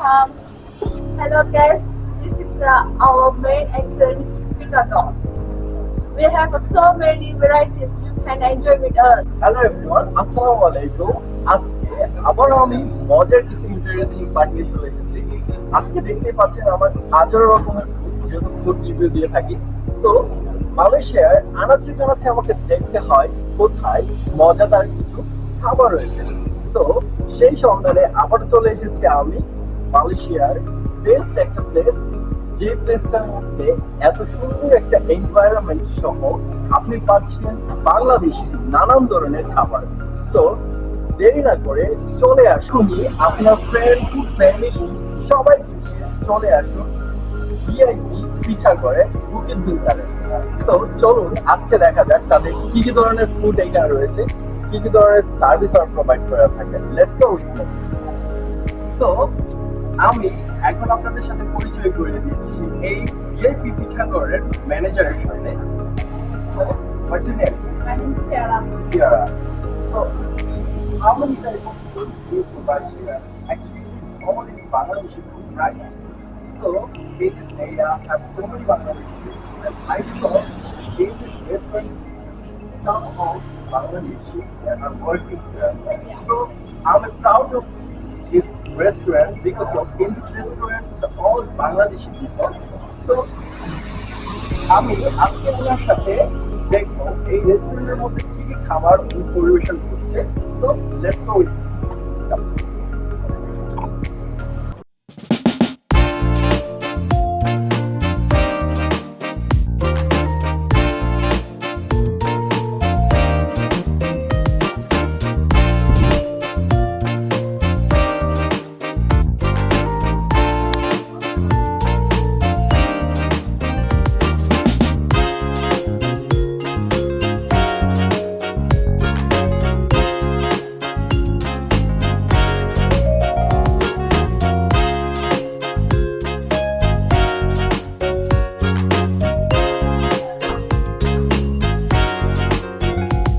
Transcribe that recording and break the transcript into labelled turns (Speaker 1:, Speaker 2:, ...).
Speaker 1: Um, hello guys, this is uh, our main entrance pizza door. We have uh, so many varieties you can enjoy with us.
Speaker 2: Hello everyone আসসালামু আলাইকুম আজকে আবারও আমি মজার কিছু interesting part নিয়ে চলে এসেছি। আজকে দেখতে পাচ্ছেন আমার হাজারো রকমের ফুড যেহেতু ফুড রিভিউ দিয়ে থাকি। সো মালয়েশিয়ার আনাচে কানাচে আমাকে দেখতে হয় কোথায় মজাদার কিছু খাবার রয়েছে। সো সেই সন্ধানে আবার চলে এসেছি আমি মালয়েশিয়ার বেস্ট একটা প্লেস যে প্লেসটার মধ্যে এত সুন্দর একটা এনভায়রনমেন্ট সহ আপনি পাচ্ছেন বাংলাদেশি নানান ধরনের খাবার। সো দেরি না করে চলে আসুন, আপনার ফ্রেন্ডস ফ্যামিলি সবাইকে নিয়ে চলে আসুন ভিআইপি পিঠা করে বুকিং দিনকারে তো চলুন, আজকে দেখা যাক তাদের কি কি ধরনের ফুড এইটা রয়েছে, কি কি ধরনের সার্ভিস আর প্রোভাইড করে থাকে। লেটস গো উইথ সো আমি এখন আপনাদের সাথে পরিচয় করে দিচ্ছি এই ভিআইপি পিঠাগড়ের ম্যানেজারের সাথে so what's your name
Speaker 1: My name is Tiara.
Speaker 2: Tiara. So, how many type of foods do you provide here? Actually, all is Bangladeshi food, right? So, in this area, have so many Bangladeshi. And I saw in this restaurant, some of Bangladeshi that are working here. So, I'm proud of this restaurant because of in this restaurant, the all Bangladeshi people. So, আমি আজকে ওনার সাথে দেখব এই রেস্টুরেন্টের মধ্যে কি কি খাবার পরিবেশন করছে তো লেটস গো উইথ